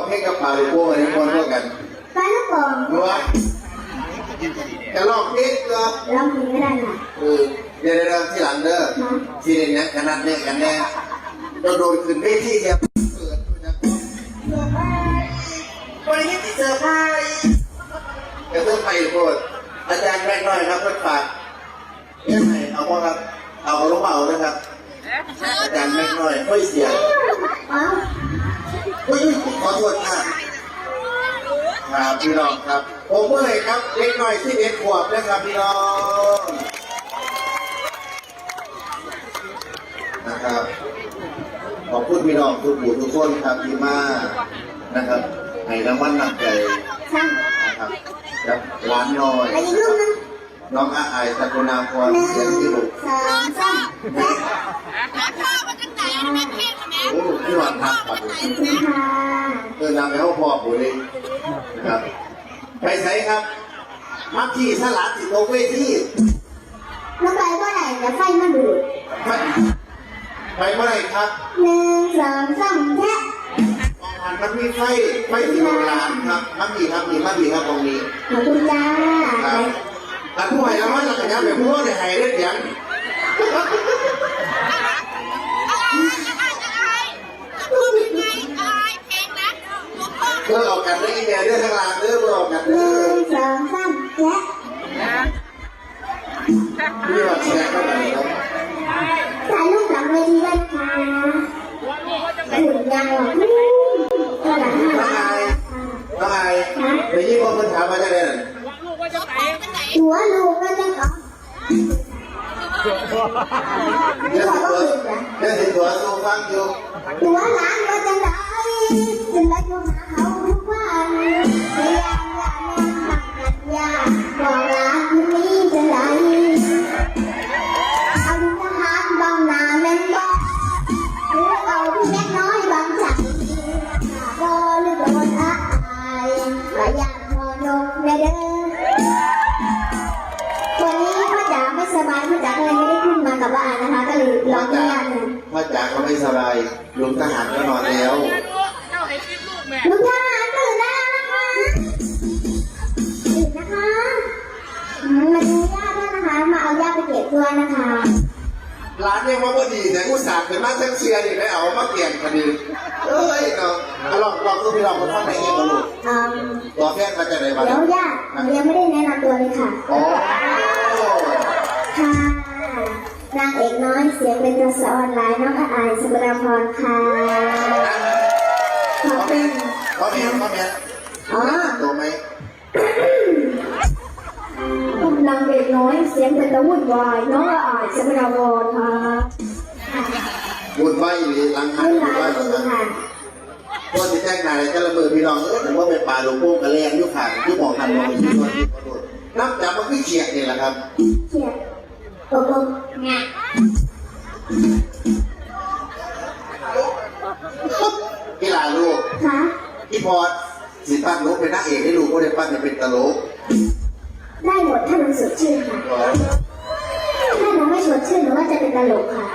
บอกเพลงกับปลาหรือพวกอะไรคนเท่ากันปลาลูกโป่งรู้ว่าจะลองเพลงก็ร้องเพลงไม่ได้ค่ะเออเดี๋ยวเดี๋ยวที่หลังเด้อที่เนี้ยขนาดเนี้ยกันแน่โดนโดนขึ้นเวทีเดียวเปิดตัวนะวันนี้ที่เซอร์ไพรส์จะต้องไปโปรดอาจารย์แม่น้อยครับเพื่อนฝากยังไงเอาว่าครับ เอาลงเอานะครับอาจารย์แม่น้อยไม่เสียง อ๋ออุ้ยขอโทษค่ะครับพี่น้องครับ ผมเมื่อยครับเล็กน้อยที่เอ็ดขวบนะครับพี่น้องนะครับขอบคุณพี่น้องทุกหมู่ทุกคนครับที่มานะครับให้รางวัลนำใจช่างนะครับครับร้านน้อยไปอีกรูปนึงน้องอาไอายตะกุณาพรหนึ่งเสียงที่หก สองสามแม่ โอ้พี่หวานทักปัดเลย ขอบคุณค่ะ เดินนำไปห้องพ่อผมเลย นะครับ ไปใช้ครับ มักที่สลัดติดลงเวทีน้องไปว่าไหนจะไฟมันดูดไปไปเมื่อไหรครับหนึ่งสองสามแค่มองหันมันมีไฟไฟสีโบราณครับมักมีครับมีมักมีครับตรงนี้ขอบคุณจ้าครับอันผู้ให้รางวัลจักรยานเป็นผู้ว่าได้ให้เรื่องยัง นี่ว่าแชร์เข้าไปครับถ่ายรูปหลังเวทีได้นะคะหุ่นยังหรอก็หลังน้องไอน้องไอเดี๋ยวนี้พอคนถามมาจะได้ไหนหัวลูกก็จะก่อนเดี๋ยวตัวเดี๋ยวตัวสู้ฟังอยู่ตัวหลานก็จะได้จะได้โทรหาเข เด้อวันนี้พ่อจ๋าไม่สบายพ่อจ๋าก็เลยไม่ได้ขึ้นมากับบ้านนะคะ ก็เลยร้องไม่ยากเลยพ่อจ๋าเขาไม่สบายลุงทหารก็นอนแล้วลุงทหารตื่นได้แล้วนะคะตื่นนะคะอืมมาดูย่าด้วยนะคะ มาเอาย่าไปเก็บด้วยนะคะร้านยังว่าพอดีแต่กูสาดเป็นมาเซ็งเชียร์อีกแล้วเอามาเปลี่ยนคดีเอ้ยเนาะเอาลองลองดูพี่ลองคนท่านไหนเองก็รู้ อืมตัวแค่ก็จะได้บ้างเดี๋ยวย่าหนูยังไม่ได้แนะนำตัวเลยค่ะอ๋อค่ะนางเอกน้อยเสียงเป็นตัวสออนไลน์น้องอาอายสุบราพรค่ะขอบคุณพ่อแม่พ่อแม่อ๋อตัวไหมกำลังเด็กน้อยเสียงเป็นตะวุ่นวายน้องละอายสมราวรค่ะบุญไหวหรือลังหันรุ่นบุหลาญไหวนจริงค่ะ ตัวที่แจ้งนายก็ละเมอพี่น้องเออผมว่าเป็นป่าหลวงพ่อกระเลงยุคขางที่มองทันมองที่ตัวที่กระโดดนับจากมันคือเฉียดนี่แหละครับเขียดโกโก้งะกีฬาลูกค่ะพี่พอสิปั้นลูกเป็นนักเอกให้ลูกก็ได้ปั้นเป็นตลกได้หมดถ้าหนูสดชื่นค่ะถ้าหนูไม่สดชื่นหนูว่าจะเป็นตลกค่ะ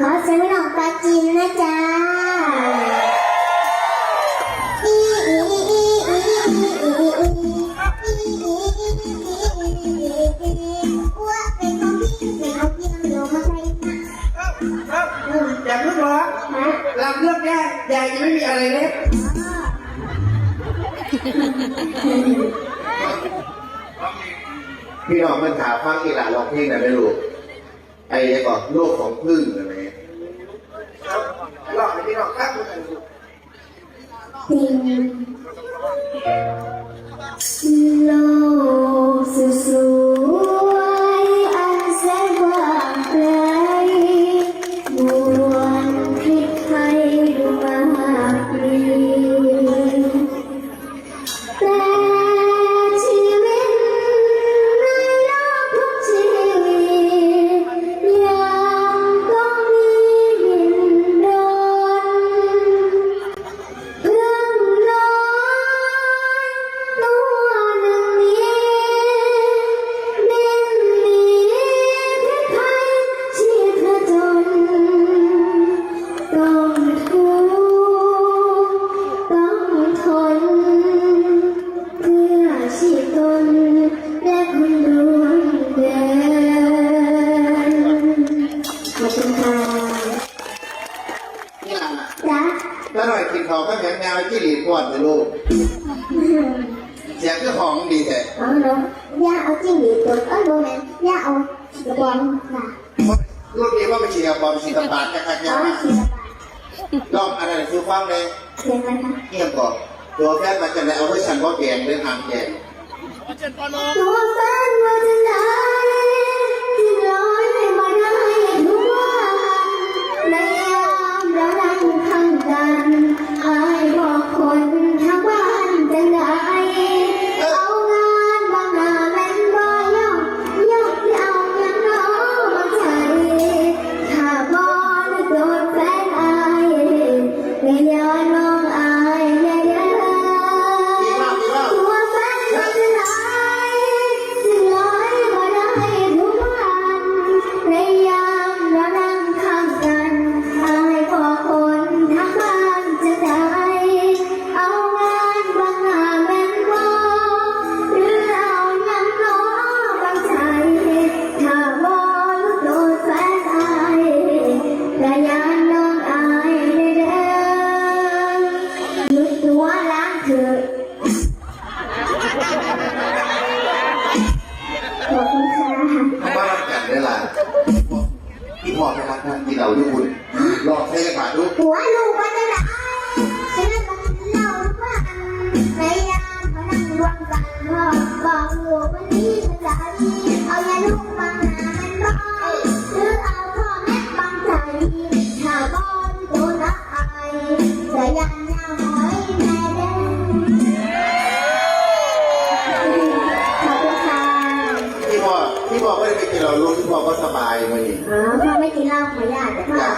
ขอเสียงหลองปลาจีนนะจ๊ะอีอีอีอีอีอีอีว่าเป็นของพี่เป็นของพี่มันโยมาใครนะอยากรู้หรอฮะลำเลือกยากยายยังไม่มีอะไรเลยพี่น้องมันถามฟังกีฬาร้องเพลงหน่อยไม่รู้ไอ้เนี่ยก่อนโลกของพึ่งอะไรเงี้ยลองให้พี่น้องครับ จ จ๊ะถ้าหน่อยกินของก็แข็งแนวที่หลีปวดเลยลูกเสียงคือของดีแต่เอาเนาะย่าเอาจิ้งหรีดตัวเอ้ยโบแมนย่าเอากระบองค่ะลูกนี้ว่าเป็นชีกระบอมชีกระปาดนะครับเนี่ยเอาสีละบาทลองอะไรคือฟังเลยเขียนอะไรคะเงียบก่อนตัวแฟนมาจะไหนเอาไว้ฉันว่าแกงหรือหางแกง ตัวแฟนว่าจะ พ่อไม่รักนะที่เราทุกคนลองใช้กันมาดูหัวลูกวันจะได้ฉันมันเล่าว่าในยามมานั่งดวมกันพ่อบอกลูกวัน พี่พ่อไ